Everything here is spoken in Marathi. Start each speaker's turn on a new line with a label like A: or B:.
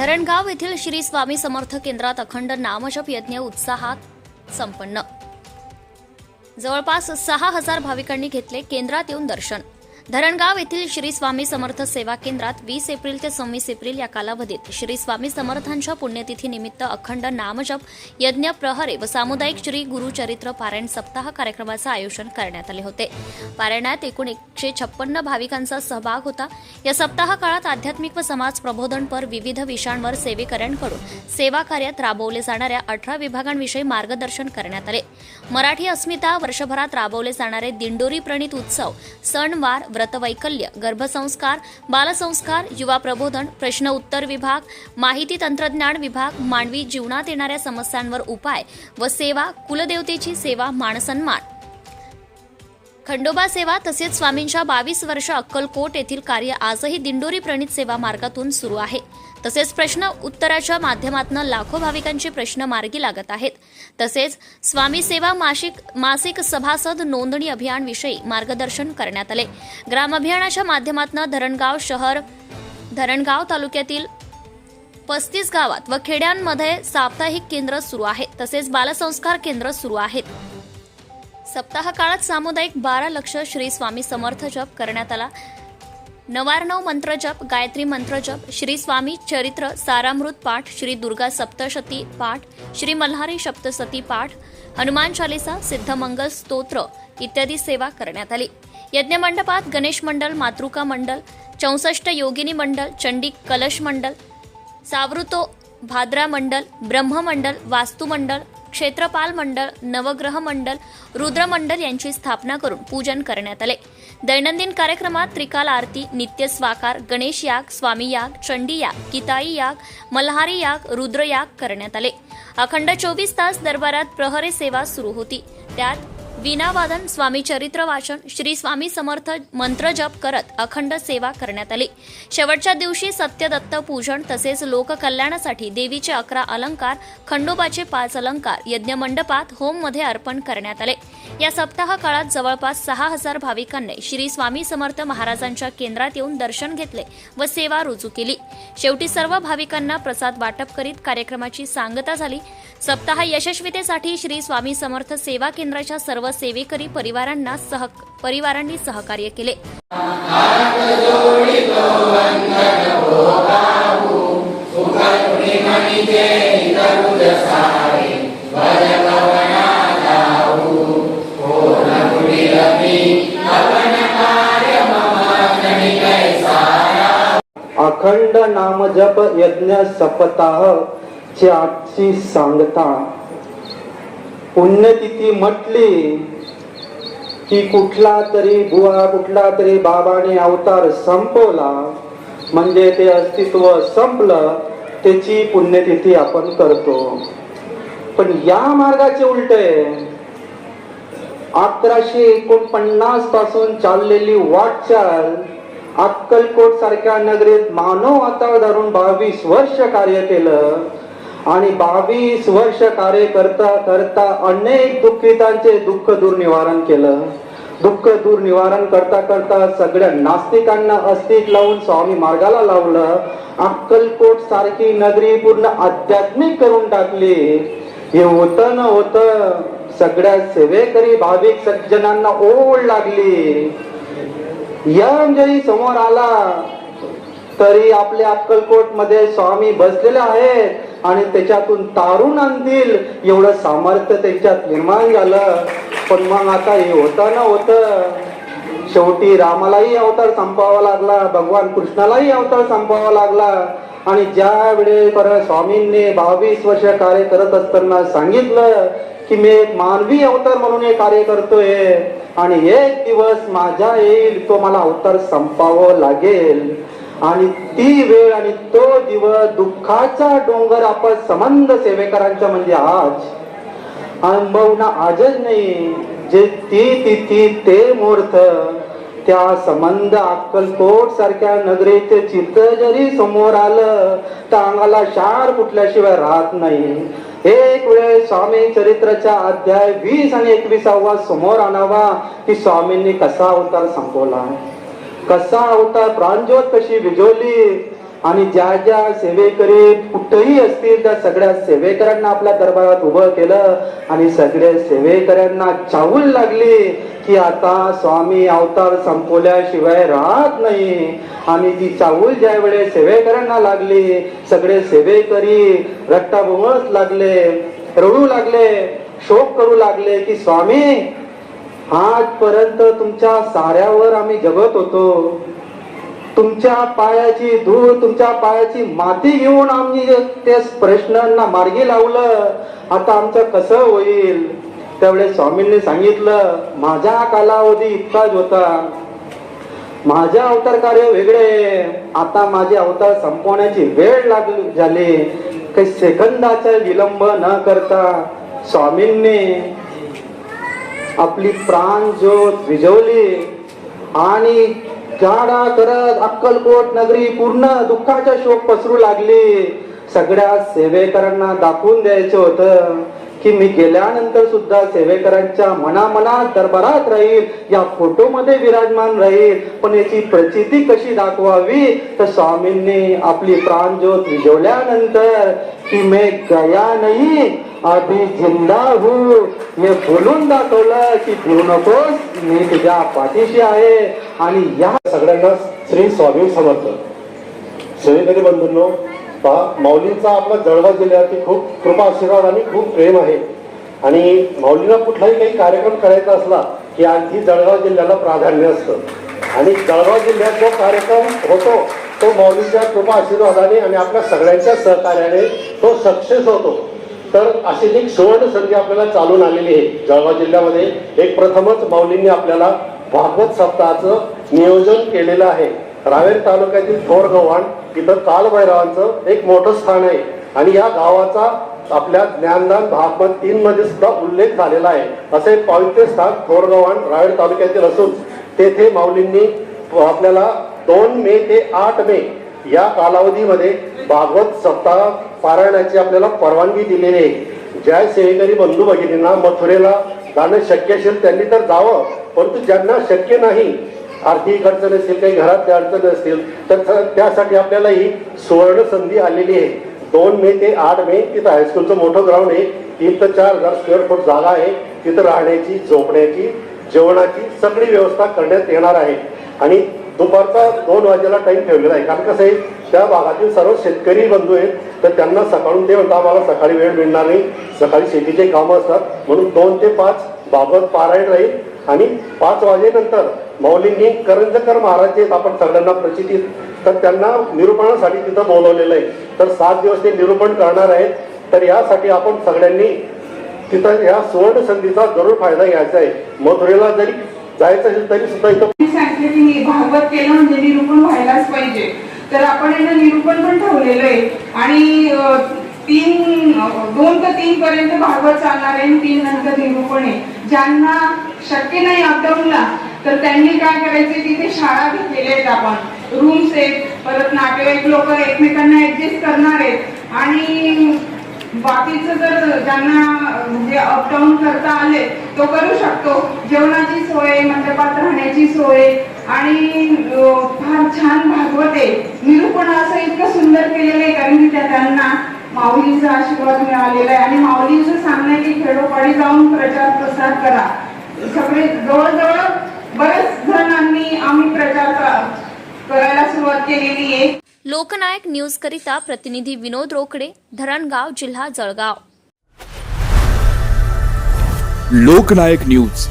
A: धरणगाव येथील श्री स्वामी समर्थ केंद्रात अखंड नामजप यज्ञ उत्साहात संपन्न. जवळपास सहा हजार भाविकांनी घेतले केंद्रात येऊन दर्शन. धरणगाव येथील श्री स्वामी समर्थ सेवा केंद्रात वीस एप्रिल ते सव्वीस एप्रिल या कालावधीत श्री स्वामी समर्थांच्या पुण्यतिथीनिमित्त अखंड नामजप यज्ञ प्रहरे व सामुदायिक श्री गुरुचरित्र पारायण सप्ताह कार्यक्रमाचं आयोजन करण्यात आले होते. पारायणात एकूण एकशे छप्पन्न भाविकांचा सहभाग होता. या सप्ताह काळात आध्यात्मिक व समाज प्रबोधनपर विविध विषयांवर सेवेकऱ्यांकडून सेवा कार्यात राबवले जाणाऱ्या अठरा विभागांविषयी मार्गदर्शन करण्यात आले. मराठी अस्मिता वर्षभरात राबवले जाणारे दिंडोरी प्रणित उत्सव सणवार व्रतवैकल्य गर्भसंस्कार बालसंस्कार युवा प्रबोधन प्रश्न उत्तर विभाग माहिती तंत्रज्ञान विभाग मानवी जीवनात येणाऱ्या समस्यांवर उपाय व सेवा कुलदेवतेची सेवा मानसन्मान. खंडोबा सेवा तसेच स्वामींच्या बावीस वर्ष अक्कलकोट येथील कार्य आजही दिंडोरी प्रणित सेवा मार्गातून सुरू आहे. तसेच प्रश्न उत्तराच्या माध्यमातून लाखो भाविकांचे प्रश्न मार्गी लागत आहेत. तसेच स्वामी सेवा मासिक मासिक सभासद नोंदणी अभियान विषयी मार्गदर्शन करण्यात आले. ग्राम अभियानाच्या माध्यमातून धरणगाव शहर धरणगाव तालुक्यातील पस्तीस गावात व खेड्यांमध्ये साप्ताहिक केंद्र सुरू आहे. तसेच बालसंस्कार केंद्र सुरू आहेत. सप्ताह काळात सामुदायिक बारा लक्ष श्री स्वामी समर्थ जप करण्यात आला. नवार्णव मंत्रजप गायत्री मंत्रजप श्री स्वामी चरित्र सारामृत पाठ श्री दुर्गा सप्तशती पाठ श्री मल्हारी सप्तसती पाठ हनुमान चालिसा सिद्धमंगल स्तोत्र इत्यादी सेवा करण्यात आली. यज्ञ मंडपात गणेश मंडल मातृका मंडल चौसष्ट योगिनी मंडल चंडी कलश मंडल सावृतो भाद्रा मंडल ब्रह्ममंडल वास्तुमंडल क्षेत्रपाल मंडळ नवग्रह मंडल रुद्रमंडल यांची स्थापना करून पूजन करण्यात आले. दैनंदिन कार्यक्रमात त्रिकाल आरती नित्य स्वाकार गणेश याग स्वामी याग चंडी याग किताई याग मल्हारी याग रुद्र याग करण्यात आले. अखंड चोवीस तास दरबारात प्रहरे सेवा सुरू होती. त्यात वीणावादन स्वामी चरित्र वाचन श्री स्वामी समर्थ मंत्र जप करत अखंड सेवा करण्यात आली. शेवटच्या दिवशी सत्यदत्त पूजन तसेच लोककल्याणासाठी देवीचे अकरा अलंकार खंडोबाचे पाच अलंकार यज्ञमंडपात होममध्ये अर्पण करण्यात आले. या सप्ताह काळात जवळपास सहा हजार भाविकांनी श्री स्वामी समर्थ महाराजांच्या केंद्रात येऊन दर्शन घेतले व सेवा रुजू केली. शेवटी सर्व भाविकांना प्रसाद वाटप करीत कार्यक्रमाची सांगता झाली. सप्ताह यशस्वीतेसाठी श्री स्वामी समर्थ सेवा केंद्राच्या सर्व सेवेकरी परिवारांना सह परिवारांनी सहकार्य केले.
B: अखंड नामजप यज्ञ सपताह ची सांगता. पुण्यतिथी म्हटली की कुठला तरी बुवा कुठला तरी बाबाने अवतार संपवला म्हणजे ते अस्तित्व संपलं त्याची पुण्यतिथी आपण करतो. पण या मार्गाचे उलट आहे. अकराशे एकोणपन्नासपासून चाललेली वाटचाल अक्कलकोट सारख्या नगरीत मानव आता धरून बावीस वर्ष कार्य केलं. आणि बावीस वर्ष कार्य करता करता अनेक दुःखितांचे दुःख दूर निवारण केलं. दुःख दूर निवारण करता करता सगळ्या नास्तिकांना अस्तिक लावून स्वामी मार्गाला लावलं. अक्कलकोट सारखी नगरी पूर्ण आध्यात्मिक करून टाकली. हे होतं न होतं सगळ्या सेवेकरी भाविक सज्जनांना ओढ लागली. यम जरी समोर आला तरी आपल्या अक्कलकोटमध्ये स्वामी बसलेले आहेत. आणि त्याच्यातून तारून आणतील. एवढं सामर्थ्य त्यांच्यात निर्माण झालं. पण मग आता हे होतं ना होतं शेवटी रामालाही अवतार संपवावा लागला भगवान कृष्णालाही अवतार संपवावा लागला. आणि ज्या वेळेपर्यंत स्वामींनी बावीस वर्ष कार्य करत असताना सांगितलं की मी एक मानवी अवतार म्हणून हे कार्य करतोय. आणि एक दिवस माझ्या येईल तो मला अवतार संपावं लागेल. आणि ती वेळ आणि तो दिवस दुःखाचा डोंगर आपण संबंध सेवेकरांचा म्हणजे आज अनुभवना आजच नाही. जे ती तिथी ते मुहूर्त त्या संबंध अक्कलकोट सारख्या नगरीचे चित्र जरी समोर आलं तर अंगाला शार कुठल्याशिवाय राहत नाही. एक वेळ स्वामी चरित्राचा अध्याय वीस आणि एकविसावा समोर आणावा की स्वामींनी कसा अवतार संपवला? कसा अवतार प्राणज्योत कशी विजवली आणि ज्या ज्या सेवेकरी कुठेही असतील त्या सगळ्या सेवेकऱ्यांना आपल्या दरबारात उभं केलं आणि सगळे सेवेकऱ्यांना चावूल लागली की आता स्वामी अवतार संपवल्याशिवाय राहत नाही. आणि ती चावूल ज्या वेळेस सेवेकऱ्यांना लागली सगळे सेवेकरी रट्टाबोळच लागले रडू लागले शोक करू लागले की स्वामी आजपर्यंत तुमच्या साऱ्यावर आम्ही जगत होतो. तुमच्या पायाची धूळ तुमच्या पायाची माती घेऊन आम्ही त्या प्रश्नांना मार्गी लावलं आता आमचं कसं होईल? त्यावेळेस स्वामींनी सांगितलं माझा कालावधी इतकाच होता. माझे अवतार कार्य वेगळे. आता माझे अवतार संपवण्याची वेळ लागली झाली. काही सेकंदाचा विलंब न करता स्वामींनी आपली प्राण ज्योत विझवली आणि गाडा करत अक्कलकोट नगरी पूर्ण दुःखाचा शोक पसरू लागली. सगळ्या सेवेकरांना दाखवून द्यायचं होतं की मी गेल्यानंतर सुद्धा सेवेकरांच्या मनामनात दरबारात राहील या फोटो मध्ये विराजमान राहील. पण याची प्रचिती कशी दाखवावी? तर स्वामींनी आपली प्राणज्योत विजवल्यानंतर की मी गया नाही अभी जिंदा हूँ. मी बोलून दाखवलं की भिऊ नकोस. मी तुझ्या पाठीशी आहे. आणि या
C: सगळ्यांना श्री स्वामी समर्थ. श्रीधरी बंधूंनो पहा माऊलींचा आपला जळगाव जिल्ह्यावरती खूप कृपा आशीर्वाद आणि खूप प्रेम आहे. आणि माऊलीला कुठलाही काही कार्यक्रम करायचा असला की आणखी जळगाव जिल्ह्याला प्राधान्य असतं. आणि जळगाव जिल्ह्यात जो कार्यक्रम होतो तो माऊलीच्या कृपा आशीर्वादाने आणि आपल्या सगळ्यांच्या सहकार्याने तो सक्सेस होतो. तर अशी एक सुवर्ण संधी आपल्याला चालून आलेली आहे जळगाव जिल्ह्यामध्ये. एक प्रथमच माऊलींनी आपल्याला भागवत सप्ताहाचं नियोजन केलेलं आहे. रावेर तालुक्यातील थोरगव्हाण इथं कालभैरवांचं एक मोठं स्थान आहे. आणि या गावाचा आपल्या ज्ञानदान भागवत तीन मध्ये सुद्धा उल्लेख झालेला आहे. असे पवित्र स्थान थोरगव्हाण रावेर तालुक्यातील असून तेथे माऊलींनी आपल्याला दोन मे ते आठ मे या कालावधीमध्ये भागवत सप्ताह पारायणाची आपल्याला परवानगी दिलेली आहे. ज्या सेवेकरी बंधू भगिनींना मथुरेला जाणं शक्य असेल त्यांनी तर जावं परंतु ज्यांना शक्य नाही आर्थिक अडचण असेल काही घरात अडचण असतील तर त्यासाठी आपल्याला ही सुवर्ण संधी आलेली आहे. दोन मे ते आठ मे तिथं हायस्कूलचं मोठं ग्राउंड आहे. तीन ते चार हजार स्क्वेअर फूट जागा आहे. तिथं राहण्याची झोपण्याची जेवणाची सगळी व्यवस्था करण्यात येणार आहे. आणि दुपारचा दोन वाजेला टाइम ठेवलेला आहे. कारण कसं आहे त्या भागातील सर्व शेतकरी बंधू आहेत तर त्यांना सकाळून ते म्हणतात आम्हाला सकाळी वेळ मिळणार नाही. सकाळी शेतीचे कामं असतात. म्हणून दोन ते पाच भागवत पारायण राहील आणि पाच वाजेनंतर माऊलींनी करंजकर महाराज जे आहेत आपण सगळ्यांना प्रचितीत तर त्यांना निरूपणासाठी तिथं बोलवलेलं आहे. तर सात दिवस ते निरूपण करणार आहेत. तर यासाठी आपण सगळ्यांनी तिथं या सुवर्ण संधीचा जरूर फायदा घ्यायचा आहे. मथुरेला जरी जायचं असेल तरी सुद्धा इथं
D: भागवत केलं म्हणजे निरूपण व्हायलाच पाहिजे. तर आपण याला निरूपण पण ठेवलेलं आहे. आणि तीन दोन ते तीन पर्यंत भागवत चालणार आहे तीन नंतर निरूपण आहे. ज्यांना शक्य नाही अपडाऊनला तर त्यांनी काय करायचे तिथे शाळा घेतलेल्या आहेत आपण. रूम्स आहेत परत नातेवाईक लोक एकमेकांना ऍडजस्ट करणार आहेत. आणि बाकीचं जर ज्यांना म्हणजे अपडाऊन करता आले तो करू शकतो. जेवणाची सोय मंडपात राहण्याची सोय आणि फार छान भागवत आहे. निरूपण असं इतकं सुंदर केलेलं आहे कारण की त्या त्यांना माऊलीचा आशीर्वाद मिळालेला आहे. आणि माऊलीचं सांगणं आहे की खेडोपाडी जाऊन प्रचार प्रसार करा. सगळे जवळजवळ बरेच जणांनी आम्ही प्रचार करायला सुरुवात केलेली आहे.
A: लोकनायक न्यूज करिता प्रतिनिधी विनोद रोकडे धरणगाव जिल्हा जळगाव.
E: लोकनायक न्यूज.